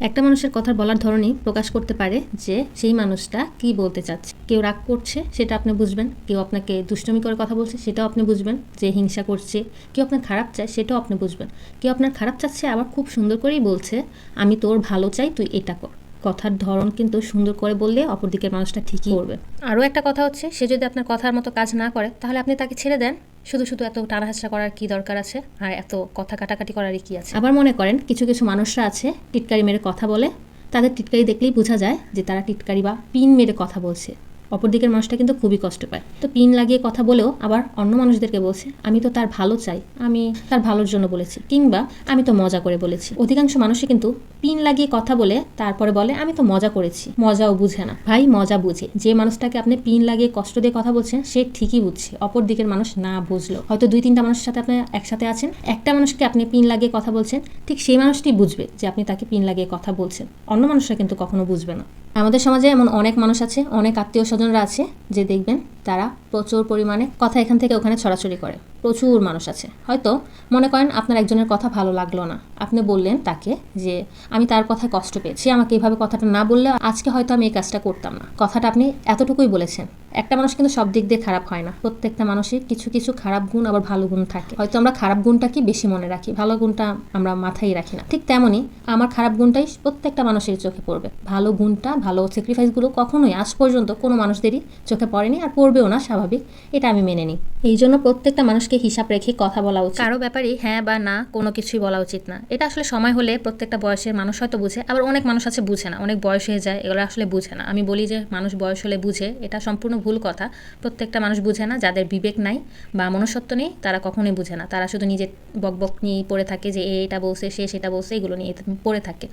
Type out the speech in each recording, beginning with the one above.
একটা মানুষের কথা বলার ধরনই প্রকাশ করতে পারে যে সেই মানুষটা কি বলতে চাচ্ছে। কেউ রাগ করছে, সেটা আপনি বুঝবেন। কেউ আপনাকে দুষ্টমি করে কথা বলছে, সেটাও আপনি বুঝবেন। যে হিংসা করছে, কেউ আপনার খারাপ চায়, সেটাও আপনি বুঝবেন। কেউ আপনার খারাপ চাচ্ছে, আবার খুব সুন্দর করেই বলছে, আমি তোর ভালো চাই, তুই এটা কর। কথার ধরন কিন্তু সুন্দর করে বললে অপরদিকের মানুষটা ঠিকই করবে। আরও একটা কথা হচ্ছে, সে যদি আপনার কথার মতো কাজ না করে, তাহলে আপনি তাকে ছেড়ে দেন। শুধু শুধু এত টানাহাসা করার কি দরকার আছে? আর এত কথা কাটাকাটি করারই কি আছে? আবার মনে করেন, কিছু কিছু মানুষরা আছে, টিটকারি মেরে কথা বলে। তাদের টিটকারি দেখলেই বোঝা যায় যে তারা টিটকারি বা পিন মেরে কথা বলছে। অপর দিকের মানুষটা কিন্তু খুবই কষ্ট পায়। তো পিন লাগিয়ে কথা বলেও আবার অন্য মানুষদেরকে বলছে, আমি তো তার ভালো চাই, আমি তার ভালোর জন্য বলেছি। কিংবা, আমি তো মজা করে বলেছি। অধিকাংশ মানুষই কিন্তু পিন লাগিয়ে কথা বলে, তারপরে বলে, আমি তো মজা করেছি, মজাও বুঝে না। ভাই, মজা বুঝে। যে মানুষটাকে আপনি পিন লাগিয়ে কষ্ট দিয়ে কথা বলছেন, সে ঠিকই বুঝছে অপর দিকের মানুষ না বুঝলো। হয়তো দুই তিনটা মানুষের সাথে আপনি একসাথে আছেন, একটা মানুষকে আপনি পিন লাগিয়ে কথা বলছেন, ঠিক সেই মানুষটি বুঝবে যে আপনি তাকে পিন লাগিয়ে কথা বলছেন। অন্য মানুষরা কিন্তু কখনো বুঝবে না। আমাদের সমাজে এমন অনেক মানুষ আছে অনেক আত্মীয় স্বজনরা আছে যে দেখবেন তারা প্রচুর পরিমাণে কথা এখান থেকে ওখানে ছড়াছড়ি করে। প্রচুর মানুষ আছে। হয়তো মনে করেন আপনার একজনের কথা ভালো লাগল না। আপনি বললেন তাকে যে, আমি তার কথায় কষ্ট পেয়েছি। আমাকে এইভাবে কথাটা না বললে আজকে হয়তো আমি এই কাজটা করতাম না। কথাটা আপনি এতটুকুই বলেছেন। একটা মানুষ কিন্তু সব দিক দিয়ে খারাপ হয় না। প্রত্যেকটা মানুষের কিছু কিছু খারাপ গুণ আবার ভালো গুণ থাকে। হয়তো আমরা খারাপ গুণটাকে বেশি মনে রাখি। ভালো গুণটা আমরা মাথায় রাখি না। ঠিক তেমনই আমার খারাপ গুণটাই প্রত্যেকটা মানুষের চোখে পড়বে। ভালো গুণটা, ভালো স্যাক্রিফাইসগুলো কখনোই আজ পর্যন্ত কোনো মানুষদেরই চোখে পড়েনি আর পড়বেও না স্বাভাবিক। এটা আমি মেনে নিই। এই জন্য প্রত্যেকটা মানুষকে হিসাব রেখে কথা বলা উচিত। কারও ব্যাপারেই হ্যাঁ বা না কোনো কিছুই বলা উচিত না। এটা আসলে সময় হলে প্রত্যেকটা বয়সের মানুষ হয়তো বুঝে, আবার অনেক মানুষ আছে বুঝে না, অনেক বয়স হয়ে যায়, এগুলো আসলে বুঝে না। আমি বলি যে মানুষ বয়স হলে বুঝে, এটা সম্পূর্ণ ভুল কথা। প্রত্যেকটা মানুষ বুঝে না, যাদের বিবেক নাই বা মনুষ্যত্ব নেই, তারা কখনোই বুঝে না। তারা শুধু নিজের বকবক নিয়েই পড়ে থাকে যে এ এটা বলছে, সে সেটা বলছে, এগুলো নিয়ে পড়ে থাকে।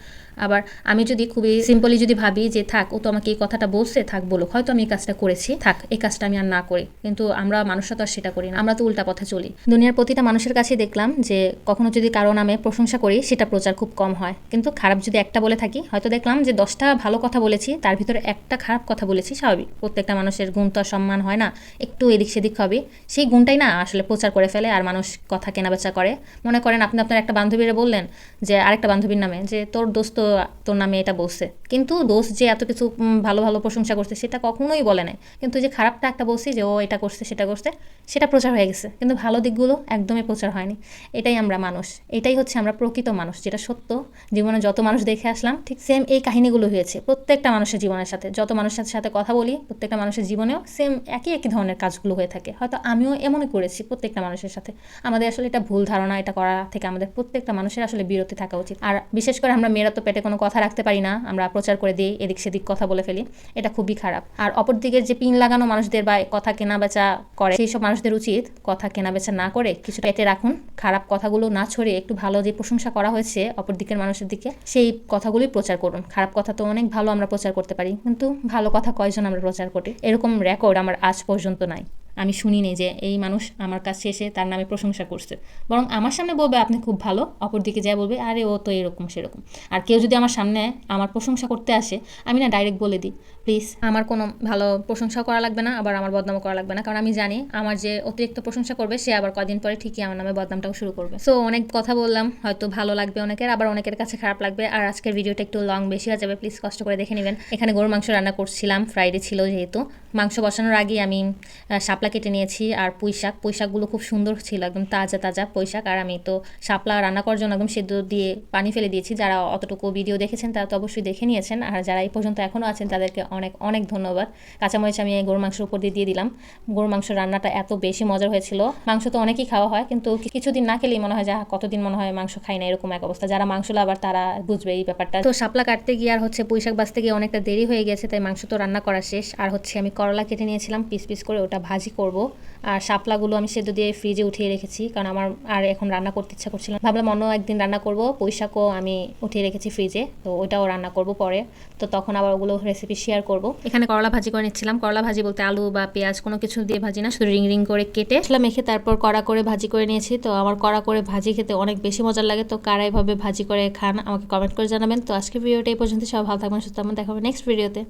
আবার আমি যদি খুবই সিম্পলি যদি ভাবি যে থাক, ও তো আমাকে এই কথাটা বলছে, থাক বলুক, হয়তো আমি এই কাজটা করেছি, থাক, এই কাজটা আমি আর না করি। কিন্তু আমরা মানুষরা তো সেটা করি না। আমরা তো উল্টা পথে চলি। দুনিয়ার প্রতিটা মানুষের কাছে দেখলাম যে কখনো যদি কারও নামে প্রশংসা করি, সেটা প্রচার খুব কম হয়। কিন্তু খারাপ যদি একটা বলে থাকি, হয়তো দেখলাম যে দশটা ভালো কথা বলেছি, তার ভিতরে একটা খারাপ কথা বলেছি, স্বাভাবিক। প্রত্যেকটা মানুষের গুণ তো সম্মান হয় না। একটু এদিক সেদিক হবে সেই গুণটাই না আসলে প্রচার করে ফেলে আর মানুষ কথা কেনাবেচা করে। মনে করেন আপনি আপনার একটা বান্ধবীরা বললেন যে আরেকটা বান্ধবীর নামে যে, তোর দোস্ত তোর নামে এটা বলছে। কিন্তু দোষ যে এত কিছু ভালো ভালো প্রশংসা করছে, সেটা কখনোই বলে নাই। কিন্তু যে খারাপটা একটা বলছি যে, ও এটা করছে, সেটা করছে। সেটা প্রচার হয়ে গেছে। কিন্তু ভালো দিকগুলো একদমই প্রচার হয়নি। এটাই আমরা মানুষ। এটাই হচ্ছে আমরা প্রকৃত মানুষ, যেটা সত্য। জীবনে যত মানুষ দেখে আসলাম, ঠিক সেম এই কাহিনীগুলো হয়েছে প্রত্যেকটা মানুষের জীবনের সাথে। যত মানুষের সাথে কথা বলি, প্রত্যেকটা মানুষের জীবনেও সেম একই একই ধরনের কাজগুলো হয়ে থাকে। হয়তো আমিও এমনই করেছি প্রত্যেকটা মানুষের সাথে। আমাদের আসলে এটা ভুল ধারণা, এটা করা থেকে আমাদের প্রত্যেকটা মানুষের আসলে বিরতি থাকা উচিত। আর বিশেষ করে আমরা মেয়েরা তো পেটে কোনো কথা রাখতে পারি না, আমরা প্রচার করে দিই, এদিক সেদিক কথা বলে ফেলি। এটা খুবই খারাপ। আর অপর দিকের যে পিন লাগানো মানুষদের বা কথা কেনা বেচা করে, সেই সব মানুষদের উচিত কথা কেনা বেচা না করে কিছু পেটে রাখুন। খারাপ কথাগুলো না ছড়িয়ে একটু ভালো যে প্রশংসা করা হয়েছে অপর দিকের মানুষের দিকে, সেই কথাগুলোই প্রচার করুন। খারাপ কথা তো অনেক ভালো আমরা প্রচার করতে পারি, কিন্তু ভালো কথা কয়জন আমরা প্রচার করি? এরকম রেকর্ড আমার আজ পর্যন্ত নাই। আমি শুনিনি যে এই মানুষ আমার কাছে এসে তার নামে প্রশংসা করছে। বরং আমার সামনে বলবে, আপনি খুব ভালো। অপর দিকে যায় বলবে, আরে, ও তো এরকম সেরকম। আর কেউ যদি আমার সামনে আমার প্রশংসা করতে আসে, আমি না ডাইরেক্ট বলে দিই। প্লিজ আমার কোনো ভালো প্রশংসা করা লাগবে না, আবার আমার বদনামও করা লাগবে না। কারণ আমি জানি আমার যে অতিরিক্ত প্রশংসা করবে, সে আবার কদিন পরে ঠিকই আমার নামে বদনামটাও শুরু করবে। সো অনেক কথা বললাম, হয়তো ভালো লাগবে অনেকের, আবার অনেকের কাছে খারাপ লাগবে। আর আজকের ভিডিওটা একটু লং বেশি হয়ে যাবে প্লিজ কষ্ট করে দেখে নেবেন। এখানে গরুর মাংস রান্না করছিলাম ফ্রাইডে ছিল যেহেতু। মাংস বসানোর আগে আমি শাপলা কেটে নিয়েছি আর পুঁই শাক। পুঁই শাকগুলো খুব সুন্দর ছিল, একদম তাজা তাজা পুঁই শাক। আর আমি তো শাপলা রান্না করার জন্য একদম সেদ্ধ দিয়ে পানি ফেলে দিয়েছি। যারা অতটুকু ভিডিও দেখেছেন তারা তো অবশ্যই দেখে নিয়েছেন। আর যারা এই পর্যন্ত এখনও আছেন, তাদেরকে অনেক অনেক ধন্যবাদ। কাঁচামরিচ আমি গরুর মাংসের উপর দিয়ে দিয়ে দিলাম। গরুর মাংস রান্নাটা এত বেশি মজার হয়েছিল। মাংস তো অনেকই খাওয়া হয়, কিন্তু কিছুদিন না খেলেই মনে হয় যা কতদিন মনে হয় মাংস খাই না, এরকম এক অবস্থা। যারা মাংস আবার তারা বুঝবে এই ব্যাপারটা। তো শাপলা কাটতে গিয়ে আর হচ্ছে পুঁই শাক বাঁচতে গিয়ে অনেকটা দেরি হয়ে গেছে, তাই মাংস তো রান্না করা শেষ। আর হচ্ছে আমি করলা কেটে নিয়েছিলাম, পিস পিস করে ওটা ভাজি করব। আর শাপলাগুলো আমি সেদ্ধ দিয়ে ফ্রিজে উঠিয়ে রেখেছি, কারণ আমার আর এখন রান্না করতে ইচ্ছা করছিল ভাবলাম অন্য একদিন রান্না করব পুঁই শাকও আমি উঠিয়ে রেখেছি ফ্রিজে তো ওইটাও রান্না করব পরে। তো তখন আবার ওগুলো রেসিপি শেয়ার করব। এখানে করলা ভাজি করে নিচ্ছিলাম। করলা ভাজি বলতে আলু বা পেঁয়াজ কোনো কিছু দিয়ে ভাজি না, শুধু রিং রিং করে কেটে মশলা মেখে তারপর কড়া করে ভাজি করে নিয়েছি। তো আমার কড়া করে ভাজি খেতে অনেক বেশি মজার লাগে, তো কারা এভাবে ভাজি করে খান আমাকে কমেন্ট করে জানাবেন। তো আজকে ভিডিওটা এই পর্যন্ত সব ভালো থাকবেন, সুস্থ থাকবেন, দেখা হবে নেক্সট ভিডিওতে